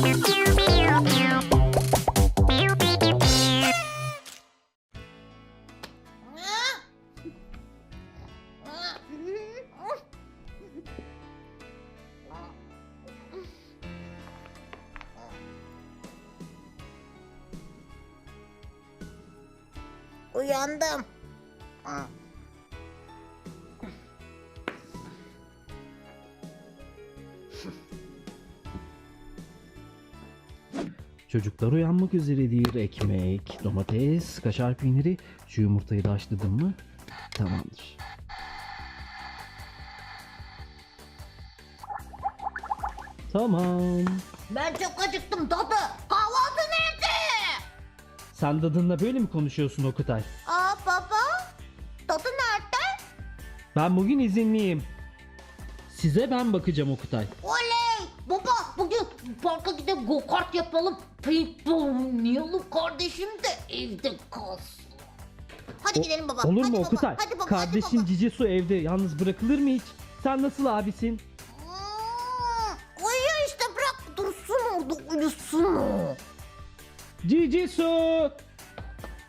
Música Çocuklar uyanmak üzeredir. Ekmek, domates, kaşar peyniri. Şu yumurtayı da haşladın mı? Tamamdır. Tamam. Ben çok acıktım dadı. Kahvaltı nerede? Sen dadınla böyle mi konuşuyorsun Okutay? Aa baba. Dadı nerede? Ben bugün izinliyim. Size ben bakacağım Okutay. Oley! Baba bugün parka gidip go kart yapalım. Paintball oynayalım. Kardeşim de evde kalsın. Hadi O- gidelim baba. Olur hadi mu baba. Okutay? Hadi baba. Kardeşin hadi baba. Cici Su evde yalnız bırakılır mı hiç? Sen nasıl abisin? Hmm, uyuyor işte bırak dursun orada uyusun o. Cici Su!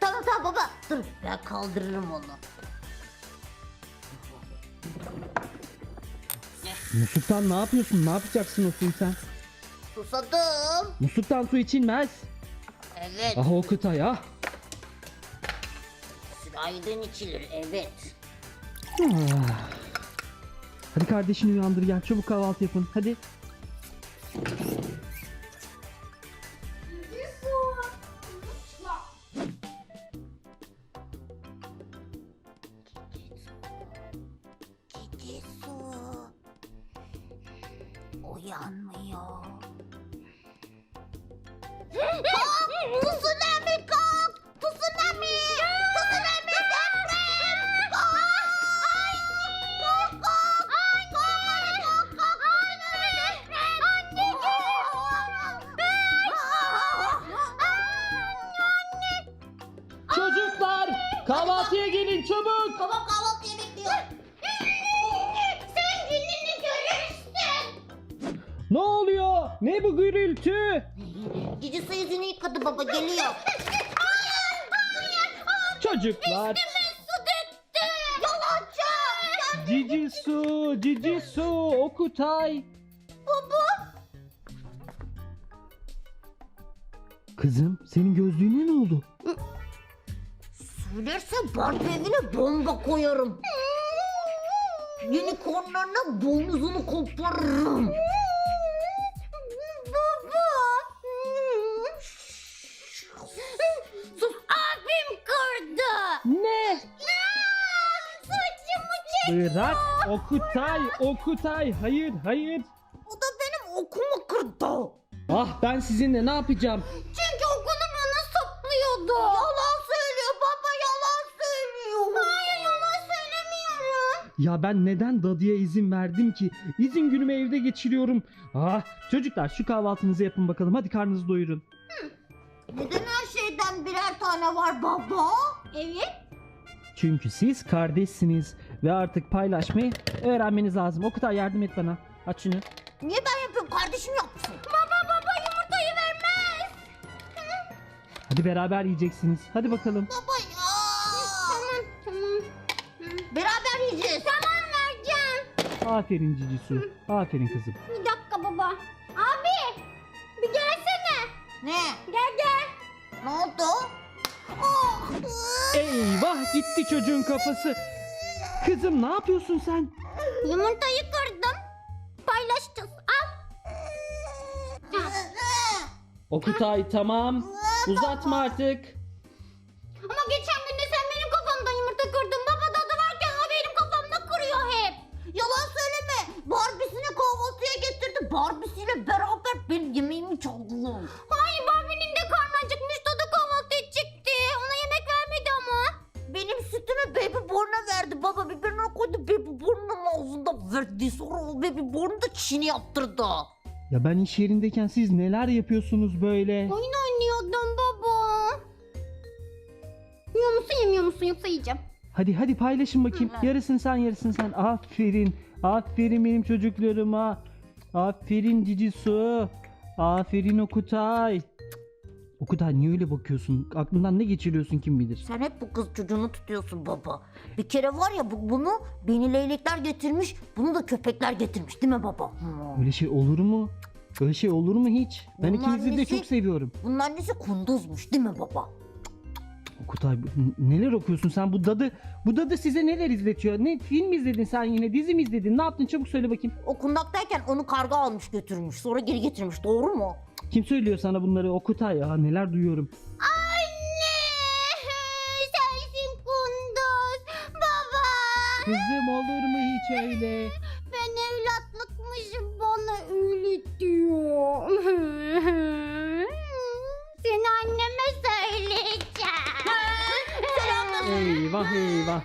Tamam tamam baba. Dur ben kaldırırım onu. Musluktan ne yapıyorsun? Ne yapacaksın o suyu sen? Susadım. Musluktan su içilmez. Evet. Ah Okutay ah. Sürahiden içilir evet. Ah. Hadi kardeşini uyandır gel çabuk kahvaltı yapın hadi. Çocuklar. su döktü. Yalancı. Cici su, cici su, Okutay. Baba. Kızım senin gözlüğüne ne oldu? Söylerse Barbie evine bomba koyarım. Unicornlarına boynuzunu koparırım. Bırak Okutay, Okutay. Hayır, hayır. O da benim okumu kırdı. Ah ben sizinle ne yapacağım? Çünkü okunu bana saplıyordu. Yalan söylüyor baba yalan söylüyor. Hayır yalan söylemiyorum. Ya ben neden dadıya izin verdim ki? İzin günümü evde geçiriyorum. Ah çocuklar şu kahvaltınızı yapın bakalım. Hadi karnınızı doyurun. Neden her şeyden birer tane var baba? Evet. Çünkü siz kardeşsiniz ve artık paylaşmayı öğrenmeniz lazım. Okutay yardım et bana. Aç şunu. Niye ben yapıyorum kardeşim yapsın. Baba baba yumurtayı vermez. Hadi beraber yiyeceksiniz. Hadi bakalım. Baba ya. Tamam tamam. Beraber yiyeceğiz. Tamam vereceğim. Aferin Cici Su. Aferin kızım. Bir dakika baba. Abi bir gelsene. Ne? Gel gel. Ne oldu? Eyvah gitti çocuğun kafası. Kızım ne yapıyorsun sen? Yumurtayı kırdım. Paylaşacağız. Al. Okutay tamam. Uzatma artık. Ağzında verdi. Sonra o Baby Born'u da çişini yaptırdı. Ya ben iş yerindeyken siz neler yapıyorsunuz böyle? Oyun oynuyordum baba. Yiyor musun yemiyor musun yoksa yiyeceğim. Hadi hadi paylaşın bakayım. Yarısın sen yarısın sen. Aferin. Aferin benim çocuklarıma. Aferin Cici Su. Aferin Okutay. Okutay niye öyle bakıyorsun? Aklından ne geçiriyorsun kim bilir? Sen hep bu kız çocuğunu tutuyorsun baba. Bir kere var ya bu, bunu beni leylekler getirmiş, bunu da köpekler getirmiş değil mi baba? Hmm. Öyle şey olur mu? Öyle şey olur mu hiç? Ben Bunun ikinizi de annesi- çok seviyorum. Bunun annesi kunduzmuş değil mi baba? Okutay bu- neler okuyorsun sen? Bu dadı bu dadı size neler izletiyor? Ne film izledin sen yine? Dizi mi izledin? Ne yaptın? Çabuk söyle bakayım. O kundaktayken onu karga almış götürmüş. Sonra geri getirmiş. Doğru mu? Kim söylüyor sana bunları? Okutay ya neler duyuyorum. Anne! Sensin kunduz. Baba! Kızım olur mu hiç öyle? Ben evlatlıkmışım bana öyle diyor. Seni anneme söyleyeceğim. Eyvah eyvah.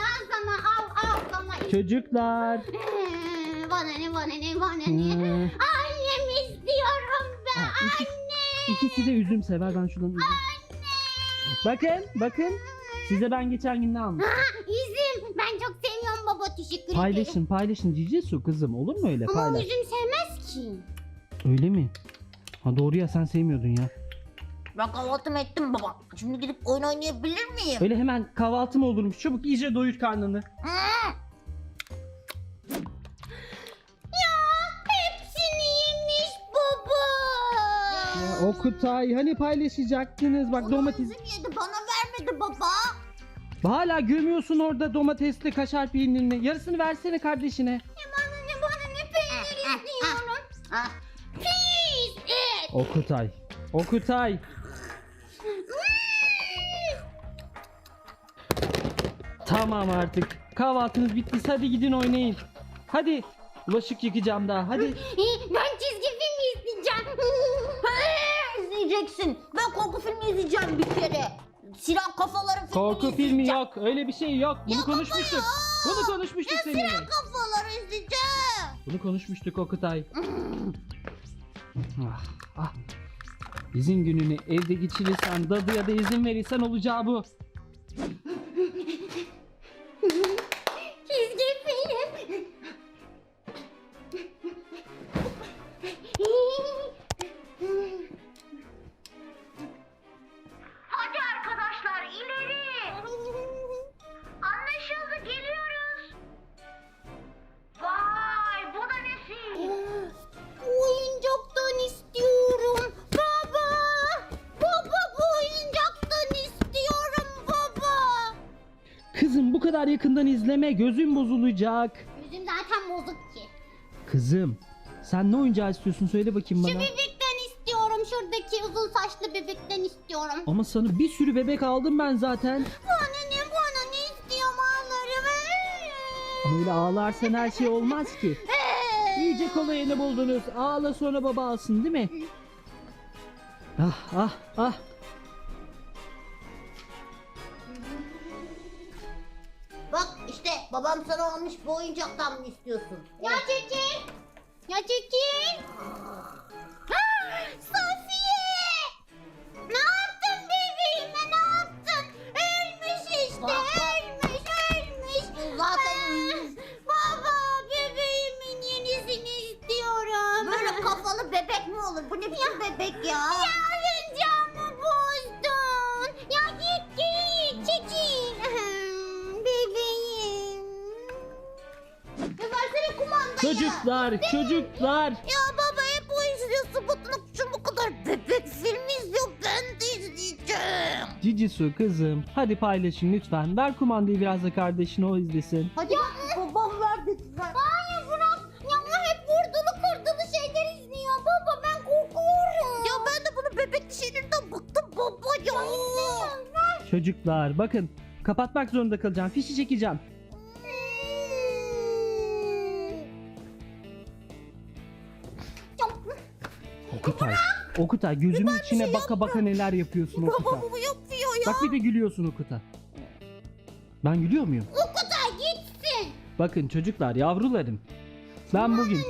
al sana al al sana. Çocuklar. Bana ne bana ne bana ne. Hmm. İki- anne. İkisi de üzüm sever. Ben şuradan üzüm. Bakın bakın. Size ben geçen gün ne almıştım? İzim ben çok seviyorum baba teşekkür ederim. Paylaşın paylaşın Cici su kızım. Olur mu öyle? Ama Paylaş. üzüm sevmez ki. Öyle mi? Ha doğru ya sen sevmiyordun ya. Ben kahvaltımı ettim baba. Şimdi gidip oyun oynayabilir miyim? Öyle hemen kahvaltı mı olurmuş? Çabuk iyice doyur karnını. Hmm. Okutay hani paylaşacaktınız bak Onu domates. yedi bana vermedi baba. Hala gömüyorsun orada domatesli kaşar peynirini. Yarısını versene kardeşine. Ne bana ne bana ne peynir istiyorum. Please it. Okutay. Okutay. Tamam artık. Kahvaltınız bittiyse hadi gidin oynayın. Hadi. Bulaşık yıkayacağım daha. Hadi. Ben İzleyeceksin. Ben korku filmi izleyeceğim bir kere. Silah kafaları filmini Korku filmi izleyeceğim. yok. Öyle bir şey yok. Bunu Ya baba konuşmuştuk. ya. Bunu konuşmuştuk Ya seninle. silah kafaları izleyeceğim. Bunu konuşmuştuk Okutay. ah, ah. İzin gününü evde geçirirsen, dadıya da izin verirsen olacağı bu. Kadar yakından izleme gözün bozulacak. Yüzüm zaten bozuk ki. Kızım sen ne oyuncağı istiyorsun söyle bakayım Şu bana. bebekten istiyorum. Şuradaki uzun saçlı bebekten istiyorum. Ama sana bir sürü bebek aldım ben zaten. Bana ne bana ne istiyorum ağlarım. Ama öyle ağlarsan her şey olmaz ki. İyice kolayını buldunuz. Ağla sonra baba alsın değil mi? Ah ah ah. Bak işte babam sana almış bu oyuncaktan mı istiyorsun? Ya çekil. Ya çekil. Ah, Safiye. Ne yaptın bebeğime ne yaptın? Ölmüş işte ölmüş ölmüş. Zaten ölmüş. Baba bebeğimin yenisini istiyorum. Böyle kafalı bebek mi olur? Bu ne biçim bebek ya? Ya versene kumandayı. Çocuklar çocuklar. Ya baba hep o izliyorsun. Batın şu bu kadar bebek filmi izliyor. Ben de izleyeceğim. Cici su kızım. Hadi paylaşın lütfen. Ver kumandayı biraz da kardeşine o izlesin. Hadi babam ver dediler. Hayır bırak. Ya o hep vurdulu kırdılı şeyler izliyor. Baba ben korkuyorum. Ya ben de bunu bebek şeylerden bıktım baba ya. Çocuklar bakın. Kapatmak zorunda kalacağım. Fişi çekeceğim. Okutay. Okutay gözümün içine baka baka neler yapıyorsun Okutay. Baba bu yapıyor ya. Bak bir de gülüyorsun Okutay. Ben gülüyor muyum? Okutay gitsin. Bakın çocuklar yavrularım. Ben bugün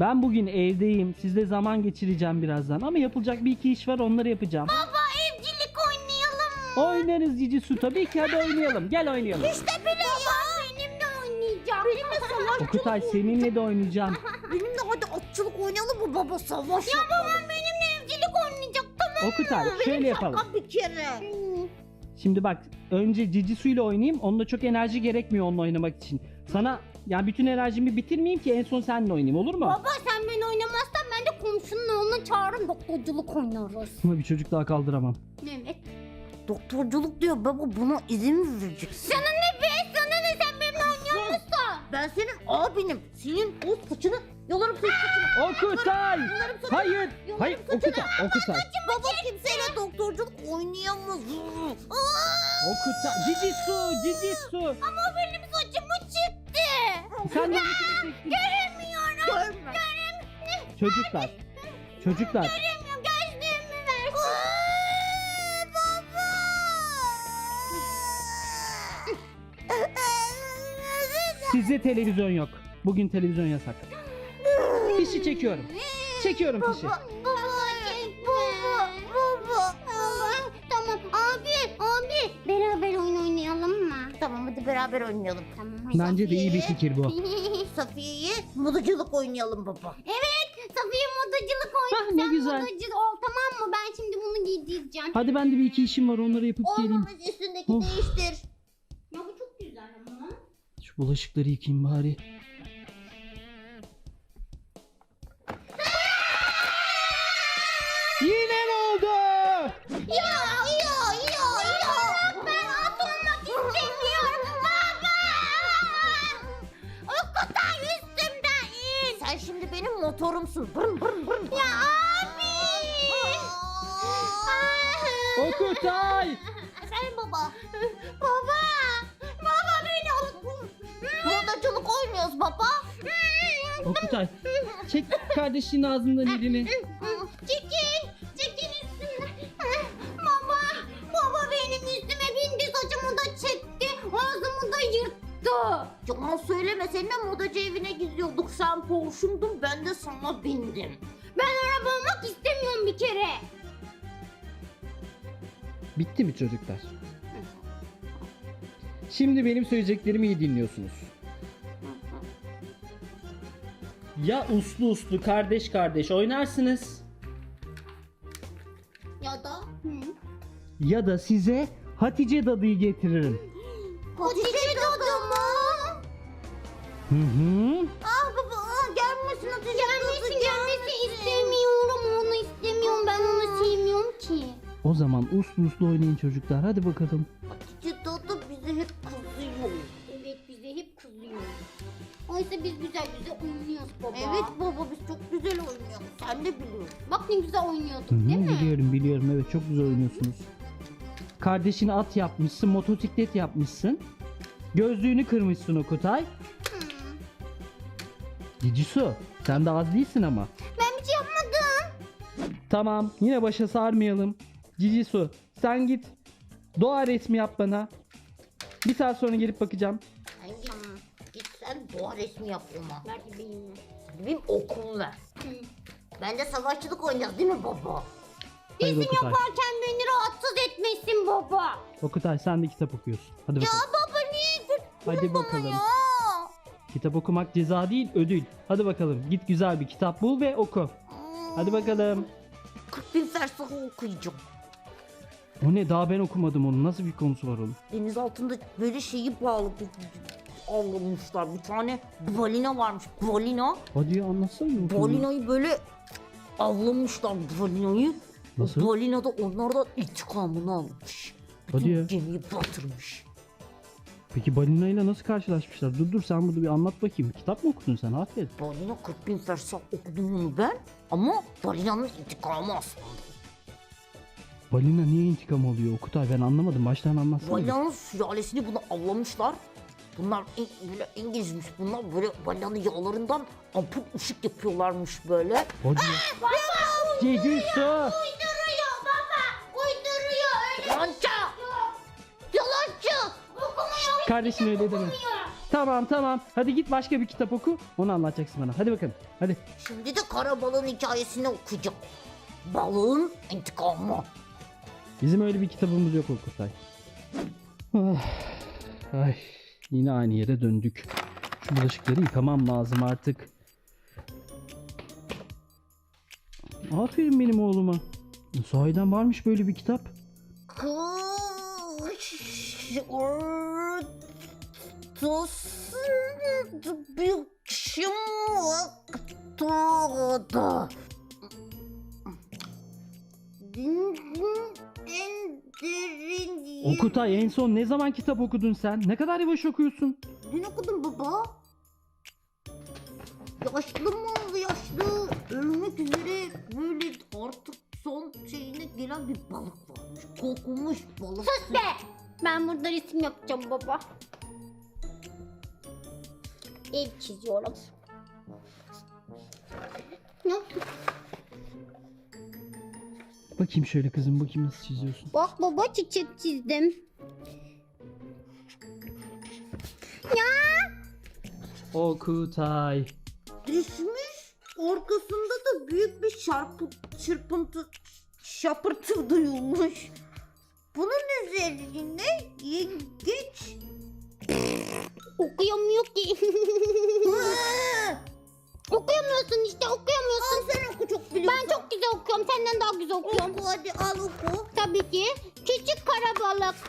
ben bugün evdeyim. Sizle zaman geçireceğim birazdan ama yapılacak bir iki iş var onları yapacağım. Baba evcilik oynayalım mı? Oynarız Cici Su tabii ki hadi oynayalım. Gel oynayalım. İşte bile ya. benimle oynayacağım. Benimle savaş. Okutay seninle de oynayacağım. Benimle hadi at savaşçılık oynayalım mı baba savaş Ya babam Okutay mı? şöyle yapalım. bir kere. Şimdi bak önce cici suyla oynayayım. Onunla çok enerji gerekmiyor onunla oynamak için. Sana yani bütün enerjimi bitirmeyeyim ki en son seninle oynayayım olur mu? Baba sen beni oynamazsan ben de komşunun oğlunu çağırırım doktorculuk oynarız. Ama bir çocuk daha kaldıramam. Evet. Doktorculuk diyor baba buna izin mi vereceksin? Sana Ben senin abinim. Senin o saçını yolarım senin saçını. Okutay! Yolarım saçını. Hayır! Yolarım Hayır saçını. Okutay! Okutay! Baba kimseyle doktorculuk oynayamaz. Okutay! Cici su! Cici su! Ama benim saçımı çıktı. Sen de Göremiyorum. Görme. Çocuklar. Çocuklar. Göremiyorum. Size televizyon yok. Bugün televizyon yasak. Fişi çekiyorum. Çekiyorum fişi. Baba, baba, baba, baba. Tamam abi, abi. Beraber oyun oynayalım mı? Tamam hadi beraber oynayalım. Tamam. Bence de iyi bir fikir bu. Safiye'ye modacılık oynayalım baba. Evet, Safiye modacılık Ah, oynayacağım. ne güzel. Modacı ol tamam mı? Ben şimdi bunu giydireceğim. Hadi ben de bir iki işim var onları yapıp geleyim. Olmamış üstündeki Of. değiştir. Şu bulaşıkları yıkayayım bari. Yine mi oldu? Ya ya ya ya. Ben at olmak istemiyorum baba. O kadar üstümden in. Sen şimdi benim motorumsun. Bırın bırın bırın. Ya abi. Okutay! Efendim baba. Baba. Modacılık oynuyoruz baba. Okutay. Çek kardeşinin ağzından elini. Çekil. Çekil üstümden. Baba. Baba benim üstüme bindi saçımı da çekti. Ağzımı da yırttı. Yalan söyleme seninle modacı evine gidiyorduk. Sen Porsche'undun ben de sana bindim. Ben araba olmak istemiyorum bir kere. Bitti mi çocuklar? Şimdi benim söyleyeceklerimi iyi dinliyorsunuz. Ya uslu uslu kardeş kardeş oynarsınız Ya da. ya da size Hatice dadıyı getiririm. Hatice dadı mı? Hı hı. Ah baba ah, gelmesin Hatice Gelmesin gelmesin istemiyorum onu istemiyorum ben onu sevmiyorum ki. O zaman uslu uslu oynayın çocuklar. Hadi bakalım. Sen de biliyorsun. Bak ne güzel oynuyorduk değil mi? biliyorum biliyorum evet çok güzel oynuyorsunuz. Kardeşini at yapmışsın, motosiklet yapmışsın. Gözlüğünü kırmışsın Okutay. Cicisu sen de az değilsin ama. Ben bir şey yapmadım. Tamam yine başa sarmayalım. Cicisu sen git doğa resmi yap bana. Bir saat sonra gelip bakacağım. Sen git, git sen doğa resmi yap ona. Ver benim. Benim okul ver. Ben de savaşçılık oynayacağız değil mi baba? Hadi Resim Okutay. yaparken beni rahatsız etmesin baba. Okutay sen de kitap okuyorsun. Hadi Ya bakalım. baba niye Hadi bana bakalım. ya? Kitap okumak ceza değil ödül. Hadi bakalım git güzel bir kitap bul ve oku. Hadi bakalım. 40 bin fersahı okuyacağım. O ne daha ben okumadım onu. Nasıl bir konusu var onun? Deniz altında böyle şeyi bağlı avlamışlar. Bir tane balina varmış. Balina. Hadi ya anlatsana. bir bakalım. Balinayı böyle avlamışlar balinayı. Nasıl? Balina da onlardan intikamını almış. Bütün Hadi ya. gemiyi batırmış. Peki balinayla nasıl karşılaşmışlar? Dur dur sen bunu bir anlat bakayım. Kitap mı okudun sen? Aferin. Balina 40 bin fersah okudum onu ben. Ama balinanın intikamı aslında. Balina niye intikam alıyor Okutay? Ben anlamadım. Baştan anlatsana. Balinanın sülalesini bunu avlamışlar. Bunlar in- böyle İngilizmiş. Bunlar böyle balinanın yağlarından ampul ışık yapıyorlarmış böyle. Hadi ya. Cici su. Uyduruyor baba. Uyduruyor. Yalancı. Yalancı. Okumuyor. Kardeşin öyle deme. Tamam tamam. Hadi git başka bir kitap oku. Onu anlatacaksın bana. Hadi bakalım. Hadi. Şimdi de kara balığın hikayesini okuyacağım. Balığın intikamı. Bizim öyle bir kitabımız yok Okutay. Ah, Ay, yine aynı yere döndük. Şu bulaşıkları yıkamam lazım artık. Aferin benim oğluma. Sahiden varmış böyle bir kitap. En derin yeri- Okutay en son ne zaman kitap okudun sen? Ne kadar yavaş okuyorsun. Dün okudum baba. Yaşlı mı yaşlı ölmek üzere böyle artık son şeyine gelen bir balık varmış. Kokmuş balık. Sus be! Ben burada resim yapacağım baba. Ev çiziyorum. Ne? Bakayım şöyle kızım bakayım nasıl çiziyorsun. Bak baba çiçek çizdim. Okutay. Düşmüş. Ortasında da büyük bir çarpı, çırpıntı, şapırtı duyulmuş. Bunun üzerine yengeç... Okuyamıyor ki. okuyorum. Oku hadi al oku. Tabii ki. Küçük karabalık. Kış